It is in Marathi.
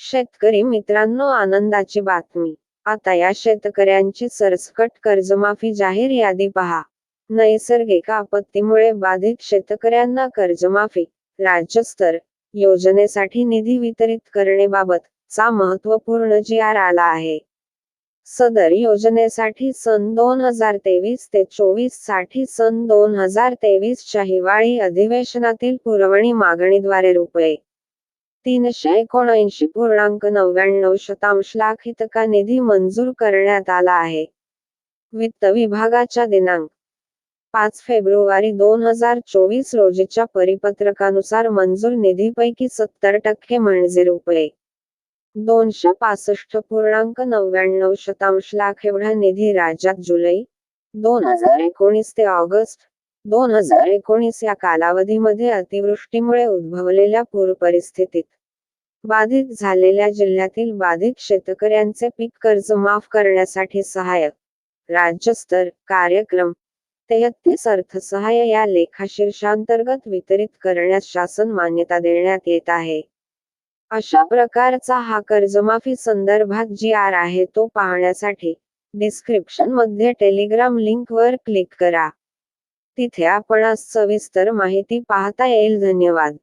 शेतकरी मित्रांनो आनंदाची बातमी. आता या शेतकऱ्यांची सरसकट कर्जमाफी जाहीर यादी पहा. नैसर्गिक आपत्तीमुळे बाधित शेतकऱ्यांना कर्जमाफी. राज्यस्तर योजनेसाठी निधी वितरित करण्याबाबत चा महत्त्वपूर्ण जी आर आला आहे. सदर योजनेसाठी सन दोन हजार तेवीस ते चोवीससाठी सन दोन हजार तेवीस च्या हिवाळी अधिवेशनातील पुरवणी मागणीद्वारे रुपये तीनशे एकोणऐंशी पूर्णांक नव्याण्णव शतांश लाख इतका निधी मंजूर करण्यात आला आहे. वित्त विभागाच्या दिनांक पाच फेब्रुवारी दोन हजार चोवीस रोजीच्या परिपत्रकानुसार मंजूर निधीपैकी सत्तर टक्के म्हणजे रुपये. दोनशे पासष्ट पूर्णांक नव्याण्णव शतांश लाख एवढा निधी राज्यात जुलै दोन हजार एकोणीस ते ऑगस्ट दोन हजार एकोणीस या कालावधीमध्ये अतिवृष्टीमुळे उद्भवलेल्या पूर परिस्थितीत बाधित झालेल्या जिल्ह्यातील बाधित शेतकऱ्यांचे पीक कर्ज माफ करण्यासाठी सहाय्यक राज्यस्तर कार्यक्रम तेहतीस अर्थसहाय्य या लेखाशीर्षांतर्गत वितरित करण्यास शासन मान्यता देण्यात येत आहे. अशा प्रकारचा हा कर्जमाफी संदर्भात जी आर आहे तो पाहण्यासाठी डिस्क्रिप्शनमध्ये टेलिग्राम लिंक वर क्लिक करा. तिथे आपण सविस्तर माहिती पाहता येईल. धन्यवाद.